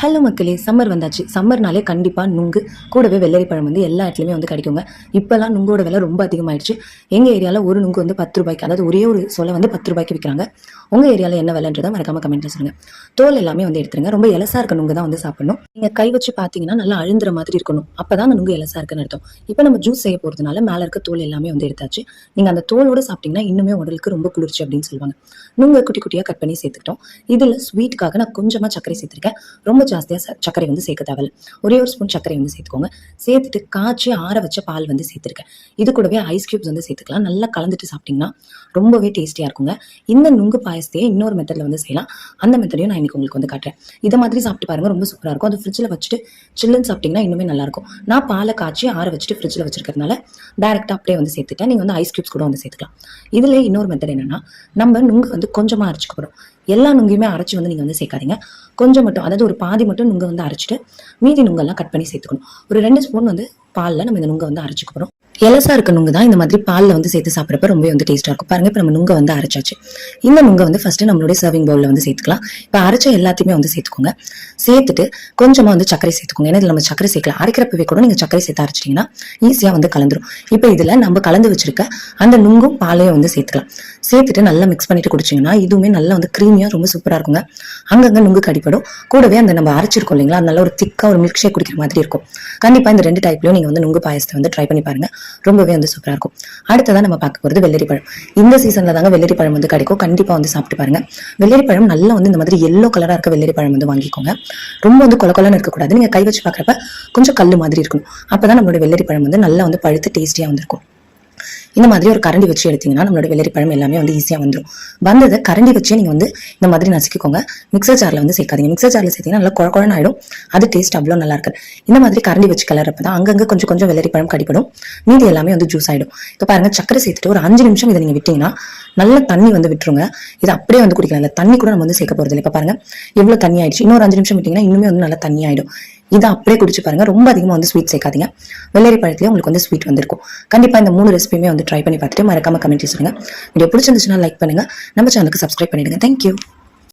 Hello மக்களே summer வந்தாச்சு. சம்மர்னாலே கண்டிப்பாக நுங்கு கூடவே வெள்ளரி பழம் வந்து எல்லா இடத்துலையுமே வந்து கிடைக்குங்க. இப்போல்லாம் நுங்கோட விலை ரொம்ப அதிகமாயிடுச்சு. எங்கள் ஏரியாவில் ஒரு நுங்கு வந்து பத்து ரூபாய்க்கு அதாவது ஒரே ஒரு சொல்ல வந்து பத்து ரூபாய்க்கு விற்கிறாங்க உங்கள் ஏரியாவில் என்ன விலைன்றதை மறக்காம கமெண்ட்டில் சொல்லுங்கள் தோல் எல்லாமே வந்து எடுத்துருங்க. ரொம்ப இலசா இருக்க நுங்கு தான் வந்து சாப்பிடணும். நீங்கள் கை வச்சு பார்த்தீங்கன்னா நல்லா அழுந்துற மாதிரி இருக்கணும். அப்போ தான் அந்த நுங்கு இலசா இருக்குன்னு அர்த்தம். இப்போ நம்ம ஜூஸ் செய்ய போகிறதுனால மேலே இருக்க தோல் எல்லாமே வந்து எடுத்தாச்சு. நீங்கள் அந்த தோலோட சாப்பிட்டீங்கன்னா இன்னுமே உடலுக்கு ரொம்ப குளிர்ச்சி அப்படின்னு சொல்லுவாங்க. நுங்கை குட்டி குட்டியாக கட் பண்ணி சேர்த்துக்கிட்டோம். இதில் ஸ்வீட்டுக்காக நான் கொஞ்சமாக சர்க்கரை சேர்த்துருக்கேன். ரொம்ப ஜாஸ்தியாக சர்க்கரை வந்து சேர்க்க தேவையில்ல. ஒரே ஒரு ஸ்பூன் சர்க்கரை வந்து சேர்த்துக்கோங்க. சேர்த்துட்டு காய்ச்சி ஆற வச்ச பால் வந்து சேர்த்துருக்கேன். இது கூடவே ஐஸ் கியூப்ஸ் வந்து சேர்த்துக்கலாம். நல்லா கலந்துட்டு சாப்பிட்டிங்கன்னா ரொம்பவே டேஸ்டியாக இருக்குங்க. இந்த நுங்கு பாயசத்தையே இன்னொரு மெத்தடில் வந்து செய்யலாம். அந்த மெத்தடையும் நான் இன்னைக்கு உங்களுக்கு வந்து காட்டுறேன். இதை மாதிரி சாப்பிட்டு பாருங்க ரொம்ப சூப்பராக இருக்கும். அது ஃப்ரிட்ஜில் வச்சுட்டு சில்லுன்னு சாப்பிட்டிங்கன்னா இன்னுமே நல்லாயிருக்கும் நான் பாலை காய்ச்சி ஆற வச்சுட்டு ஃப்ரிட்ஜில் வச்சிருக்கிறதுனால டேரெக்டாக அப்படியே வந்து சேர்த்துட்டேன். நீங்கள் வந்து ஐஸ் கியூப்ஸ் கூட வந்து சேர்த்துக்கலாம். இதில் இன்னொரு மெத்தட் என்னன்னா நம்ம நுங்கு வந்து கொஞ்சமாக அரைச்சிக்க போகிறோம் எல்லா நுங்கையுமே அரைச்சி வந்து நீங்கள் வந்து சேர்க்காதீங்க. கொஞ்சம் மட்டும் அதாவது ஒரு பாதி மட்டும் நுங்கை வந்து அரைச்சிட்டு மீதி நுங்கெல்லாம் கட் பண்ணி சேர்த்துக்கணும். ஒரு ரெண்டு ஸ்பூன் வந்து பாலில் நம்ம இந்த நுங்கை வந்து அரைச்சிக்க போகிறோம் எலசா இருக்க நுங்கு தான் இந்த மாதிரி பாலில் வந்து சேர்த்து சாப்பிட்றப்ப ரொம்பவே வந்து டேஸ்ட்டாக இருக்கும். பாருங்க இப்போ நம்ம நுங்கை வந்து அரைச்சாச்சு. இந்த நுங்கை வந்து ஃபர்ஸ்ட் நம்மளுடைய சர்விங் பவுலில் வந்து சேர்த்துக்கலாம். இப்போ அரைச்ச எல்லாத்தையுமே வந்து சேர்த்துக்கோங்க. சேர்த்துட்டு கொஞ்சமாக வந்து சர்க்கரை சேர்த்துக்கோங்க. ஏன்னா இதில் நம்ம சர்க்கரை சேர்க்கலாம் அரைக்கிறப்பவே கூட நீங்கள் சர்க்கரை சேர்த்து அரைச்சிட்டிங்கன்னா ஈஸியாக வந்து கலந்துரும். இப்போ இதில் நம்ம கலந்து வச்சிருக்க அந்த நுங்கும் பாலையும் வந்து சேர்த்துக்கலாம். சேர்த்துட்டு நல்லா மிக்ஸ் பண்ணிட்டு குடிச்சிங்கன்னா இதுவுமே நல்லா வந்து க்ரீமியாக ரொம்ப சூப்பராக இருக்குங்க. அங்கங்கே நுங்கு கடிப்படும் கூடவே அந்த நம்ம அரைச்சிருக்கோம் இல்லைங்களா? அது நல்ல ஒரு திக்காக ஒரு மில்க் ஷேக் குடிக்கிற மாதிரி இருக்கும். கண்டிப்பாக இந்த ரெண்டு டைப்லையும் நீங்கள் வந்து நுங்கு பாயசத்தை வந்து ட்ரை பண்ணி பாருங்க. ரொம்பவே வந்து சூப்பராக இருக்கும். அடுத்ததான் நம்ம பார்க்க போகிறது வெள்ளரி பழம். இந்த சீசனில் தாங்க வெள்ளரி பழம் வந்து கிடைக்கும். கண்டிப்பாக வந்து சாப்பிட்டு பாருங்க. வெள்ளரி பழம் நல்லா வந்து இந்த மாதிரி எல்லோ கலராக இருக்க வெள்ளரி பழம் வந்து வாங்கிக்கோங்க. ரொம்ப வந்து கொல கொலன்னு இருக்கக்கூடாது நீங்கள் கை வச்சு பார்க்குறப்ப கொஞ்சம் கல் மாதிரி இருக்கணும். அப்போ தான் நம்மளோட வெள்ளரி பழம் வந்து நல்லா வந்து பழுத்து டேஸ்டியாக வந்திருக்கும். இந்த மாதிரி ஒரு கரண்டி வச்சு எடுத்தீங்கன்னா நம்மளோட வெள்ளரிப்பழம் எல்லாமே வந்து ஈஸியாக வந்துடும் வந்ததை கரண்டி வச்சே நீங்கள் வந்து இந்த மாதிரி நசுக்கிக்கோங்க. மிக்சர் ஜாரில் வந்து சேர்க்காதீங்க. மிக்சர் ஜாரில் சேர்த்தீங்கன்னா நல்லா குழ குழன்னு ஆயிடும். அது டேஸ்ட் அவ்வளோ நல்லா இருக்கு இந்த மாதிரி கரண்டி வச்சு கலர்றப்ப தான் அங்கங்கே கொஞ்சம் கொஞ்சம் வெள்ளரிப்பழம் கடிப்படும் மீதி எல்லாமே வந்து ஜூஸ் ஆயிடும். இப்போ பாருங்க சக்கரை சேர்த்துட்டு ஒரு அஞ்சு நிமிஷம் இதை நீங்கள் விட்டீங்கன்னா நல்ல தண்ணி வந்து விட்டுருங்க. இது அப்படியே வந்து குடிக்கலாம். இல்லை தண்ணி கூட நம்ம வந்து சேர்க்க போகிறது இல்லை இப்போ பாருங்க எவ்வளோ தண்ணி ஆயிடுச்சு. இன்னொரு அஞ்சு நிமிஷம் விட்டிங்கன்னா இன்னுமே வந்து நல்லா தண்ணி ஆயிடும். இதை அப்படியே குடிச்சு பாருங்க. ரொம்ப அதிகமாக வந்து ஸ்வீட் சேர்க்காதீங்க. வெள்ளரி பழத்துலேயே உங்களுக்கு வந்து ஸ்வீட் வந்திருக்கும். கண்டிப்பாக இந்த மூணு ரெசிபியுமே வந்து ட்ரை பண்ணி பார்த்துட்டு மறக்காம கமெண்ட் சொல்லுங்க. வீடியோ பிடிச்சிருந்துச்சுன்னா லைக் பண்ணுங்க. நம்ம சேனலுக்கு சப்ஸ்கிரைப் பண்ணிடுங்க. தேங்க்யூ